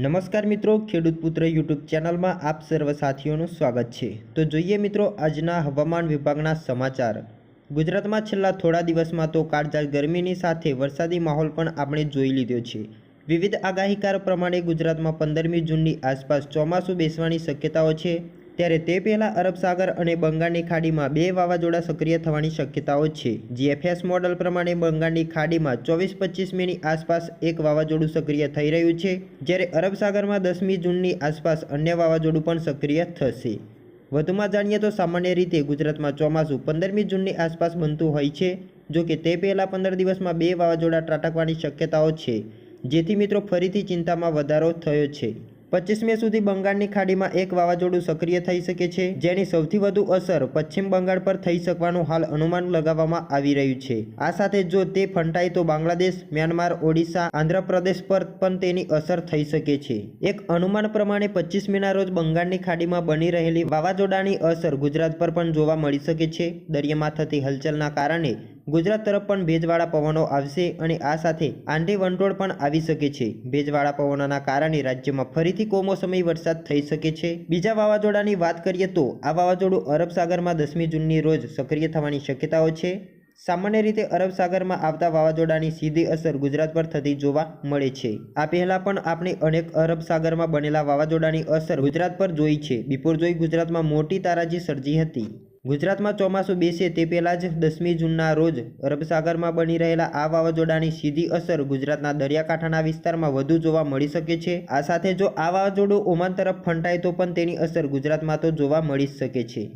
નમસ્કાર મિત્રો, ખેડૂત પુત્ર યુટ્યુબ ચેનલમાં આપ સર્વ સાથીઓનું સ્વાગત છે. તો જોઈએ મિત્રો, આજના હવામાન વિભાગના સમાચાર. ગુજરાતમાં છેલ્લા થોડા દિવસમાં તો કાળજાળ ગરમીની સાથે વરસાદી માહોલ પણ આપણે જોઈ લીધો છે. વિવિધ આગાહીકાર પ્રમાણે ગુજરાતમાં પંદરમી જૂનની આસપાસ ચોમાસું બેસવાની શક્યતાઓ છે. ત્યારે તે પહેલાં અરબ સાગર અને બંગાળની ખાડીમાં બે વાવાઝોડા સક્રિય થવાની શક્યતાઓ છે. જીએફએસ મોડલ પ્રમાણે બંગાળની ખાડીમાં ચોવીસ પચીસ આસપાસ એક વાવાઝોડું સક્રિય થઈ રહ્યું છે, જ્યારે અરબ સાગરમાં દસમી જૂનની આસપાસ અન્ય વાવાઝોડું પણ સક્રિય થશે. વધુમાં જાણીએ તો સામાન્ય રીતે ગુજરાતમાં ચોમાસું પંદરમી જૂનની આસપાસ બનતું હોય છે, જો કે તે પહેલાં પંદર દિવસમાં બે વાવાઝોડા ત્રાટકવાની શક્યતાઓ છે. જેથી મિત્રો ફરીથી ચિંતામાં વધારો થયો છે. પચીસ મે સુધી બંગાળની ખાડીમાં એક વાવાઝોડું સક્રિય થઈ શકે છે, જેની સૌથી વધુ અસર પશ્ચિમ બંગાળ પર થઈ શકવાનું હાલ અનુમાન લગાવવામાં આવી રહ્યું છે. આ સાથે જો તે ફંટાય તો બાંગ્લાદેશ, મ્યાનમાર, ઓડિશા, આંધ્રપ્રદેશ પર પણ તેની અસર થઈ શકે છે. એક અનુમાન પ્રમાણે પચીસ મેના રોજ બંગાળની ખાડીમાં બની રહેલી વાવાઝોડાની અસર ગુજરાત પર પણ જોવા મળી શકે છે. દરિયામાં થતી હલચલના કારણે ગુજરાત તરફ પણ ભેજવાળા પવનો આવશે અને આ સાથે આંધી વંટોળ પણ આવી શકે છે. ભેજવાળા પવનોના કારણે રાજ્યમાં ફરીથી કોમોસમી વરસાદ થઈ શકે છે. બીજા વાવાઝોડાની વાત કરીએ તો આ વાવાઝોડું અરબ સાગરમાં દસમી જૂનની રોજ સક્રિય થવાની શક્યતાઓ છે. સામાન્ય રીતે અરબ સાગરમાં આવતા વાવાઝોડાની સીધી અસર ગુજરાત પર થતી જોવા મળે છે. આ પહેલા પણ આપણે અનેક અરબ સાગરમાં બનેલા વાવાઝોડાની અસર ગુજરાત પર જોઈ છે. બિપોરજોઈ ગુજરાતમાં મોટી તારાજી સર્જી હતી. ગુજરાતમાં ચોમાસું બેસે તે પહેલાં જ દસમી જૂનના રોજ અરબસાગરમાં બની રહેલા આ વાવાઝોડાની સીધી અસર ગુજરાતના દરિયાકાંઠાના વિસ્તારમાં વધુ જોવા મળી શકે છે. આ સાથે જો આ વાવાઝોડું ઓમાન તરફ ફંટાય તો પણ તેની અસર ગુજરાતમાં તો જોવા મળી જ શકે છે.